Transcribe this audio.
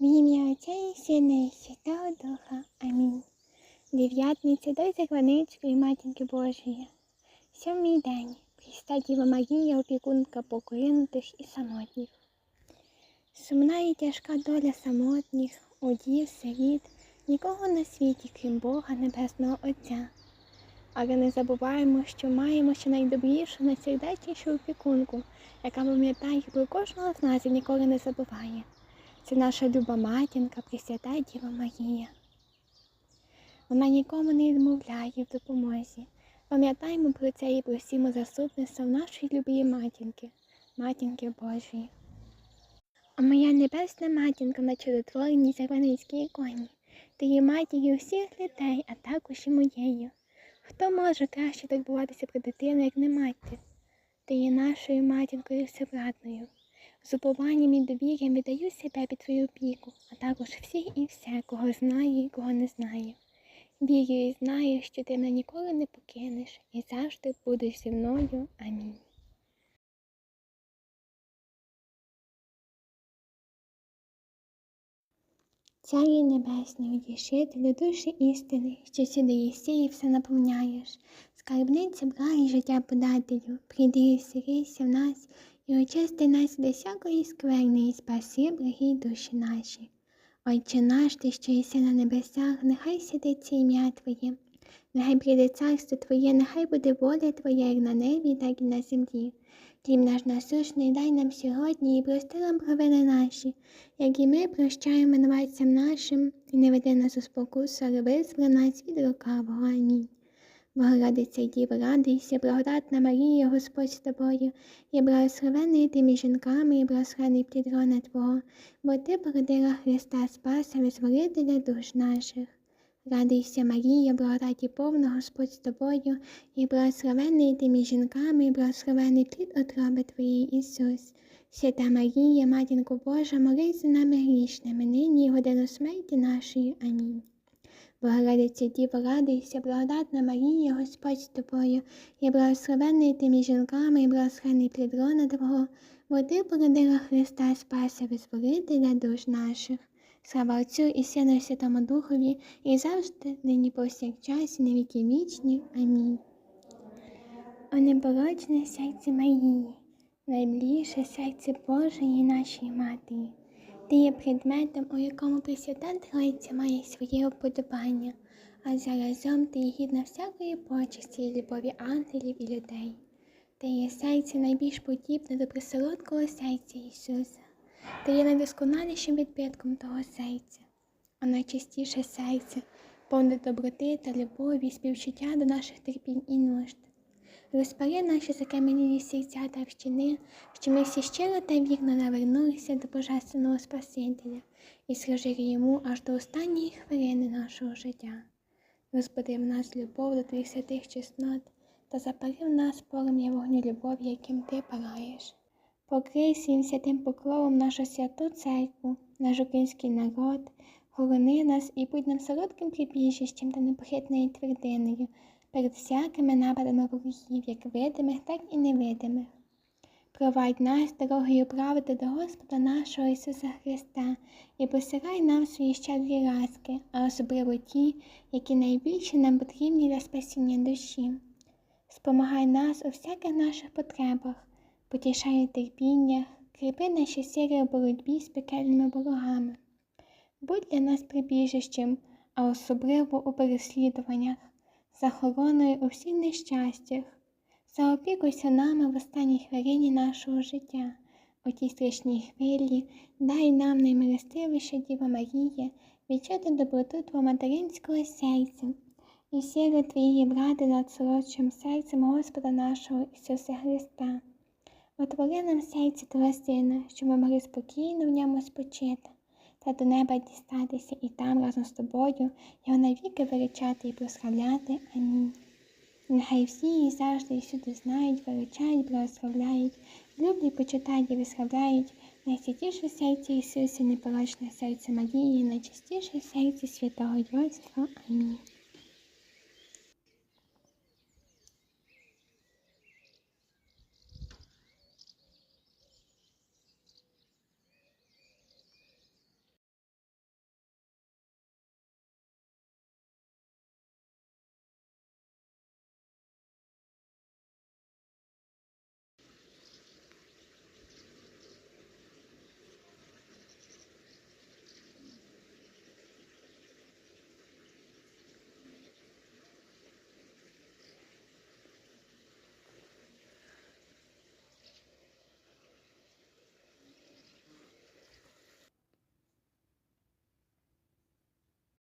В ім'я Отця і Сина і Святого Духа. Амінь. Дев'ятниця до Закванички Матінки Божої. Сьомий день. Пріста Діва Марія, опікунка покинутих і самотніх. Сумна і тяжка доля самотніх, удів, сиріт, нікого на світі, крім Бога Небесного Отця. Але не забуваємо, що маємо ще найдобрішу, найсердечнішу опікунку, яка пам'ятає про кожного з нас і ніколи не забуває. Це наша люба матінка, Пресвята Діва Марія. Вона нікому не відмовляє в допомозі. Пам'ятаємо про це і просімо заступництва в нашої любої матінки, матінки Божої. А моя небесна матінка на чудотворній Зарваницькій іконі, ти є матір'ю всіх людей, а також і моєю. Хто може краще турбуватися про дитину, як не матір? Ти є нашою матінкою всевладною. З упованням і довір'ям віддаю себе під твою опіку, а також всіх і все, кого знаю і кого не знаю. Вірю і знаю, що ти мене ніколи не покинеш і завжди будеш зі мною. Амінь. Царі небесний, утішителю душі істини, що сюди єсі і все наповняєш, скарбниця блага життя подателю, прийди і сирися в нас, і очисти нас до всякої скверни, і спаси, благі душі наші. Отче наш, ти, що єси на небесах, нехай святиться ім'я Твоє, нехай прийде царство Твоє, нехай буде воля Твоя, як на небі, так і на землі. Хліб наш насущний дай нам сьогодні і прости нам провини наші, як і ми прощаємо винуватцям нашим, і не веди нас у спокусу, але визволи нас від лукавого. Амінь. Богородиця Діва, радуйся, благодатна Марія, Господь з тобою, і благословений ти між жінками, і благословений плід рона Твого, бо ти породила Христа Спаса, визволителя душ наших. Радуйся, Марія, благодаті повна Господь з тобою, і благословений ти між жінками, і благословений плід отроби Твоєї Ісус. Свята Марія, Матінко Божа, молись за нами грішними, нині і годину смерті нашої. Амінь. Богородиця Діва, радуйся, благодатна Марія, Господь з тобою, і благословений ти між жінками, і благословений плід рона Твого, бо ти породила Христа Спаса, визволителя душ наших. Слава Отцю і Сину і Святому Духові, і завжди, нині повсякчас, і на віки вічні. Амінь. О непорочне серце Марії, найближче серце Божої нашої Матері. Ти є предметом, у якому Пресвята Тройця має своє уподобання, а заразом ти є гідна всякої почесті і любові ангелів і людей. Ти є серце найбільш подібне до присолодкого серця Ісуса. Ти є найдосконалішим відбитком того серця, а найчистіше серце, повне доброти та любові, співчуття до наших терпінь і нужд. Розпари наші закам'янілі серця та вщини, що ми всі щиро та вірно навернулися до Божественного Спасителя і служили йому аж до останньої хвилини нашого життя. Розбуди в нас любов до твоїх святих чеснот та запари в нас полум'я вогню любові, яким ти палаєш. Покрий своїм святим покровом нашу святу церкву, наш український народ, хорони нас і будь нам солодким прибіжищем та непохитною твердиною перед всякими нападами ворогів, як видимих, так і невидимих. Провадь нас дорогою правди до Господа нашого Ісуса Христа і посирай нам свої щедрі ласки, а особливо ті, які найбільше нам потрібні для спасіння душі. Спомагай нас у всяких наших потребах, потішай у терпіннях, кріпи наші сили у боротьбі з пекельними ворогами. Будь для нас прибіжищем, а особливо у переслідуваннях захороною у всіх нещастях, заопікуйся нами в останній хвилині нашого життя, у тій страшній хвилі, дай нам наймилостивіша Діва Марія, відчути доброту Твого материнського серця. І силу Твоєї влади над солодшим серцем Господа нашого Ісуса Христа. Отвори нам серце Твого Сина, щоб ми могли спокійно в ньому спочити та до неба дістатися і там разом з тобою його навіки величати і прославляти. Амінь. Нехай всі і завжди і всюди знають, величають, благословляють, люблять, почитають і виславляють найсвятіше серце Ісуса, непорочне серце Марії, найчастіше серце святого Йосифа. Амінь.